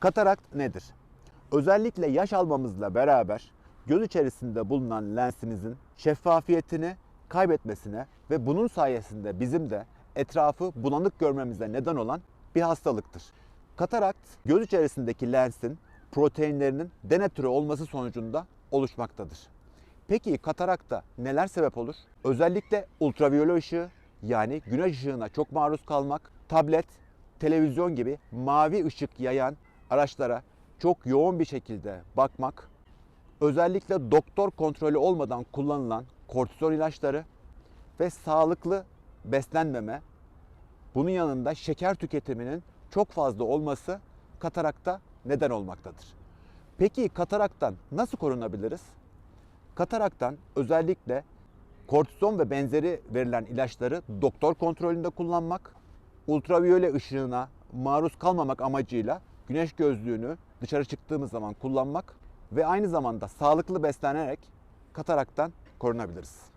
Katarakt nedir? Özellikle yaş almamızla beraber göz içerisinde bulunan lensimizin şeffafiyetini kaybetmesine ve bunun sayesinde bizim de etrafı bulanık görmemize neden olan bir hastalıktır. Katarakt göz içerisindeki lensin proteinlerinin denatüre olması sonucunda oluşmaktadır. Peki katarakta neler sebep olur? Özellikle ultraviyole ışığı yani güneş ışığına çok maruz kalmak, tablet, televizyon gibi mavi ışık yayan araçlara çok yoğun bir şekilde bakmak, özellikle doktor kontrolü olmadan kullanılan kortizon ilaçları ve sağlıklı beslenmeme, bunun yanında şeker tüketiminin çok fazla olması katarakta neden olmaktadır. Peki kataraktan nasıl korunabiliriz? Kataraktan özellikle kortizon ve benzeri verilen ilaçları doktor kontrolünde kullanmak, ultraviyole ışığına maruz kalmamak amacıyla güneş gözlüğünü dışarı çıktığımız zaman kullanmak ve aynı zamanda sağlıklı beslenerek kataraktan korunabiliriz.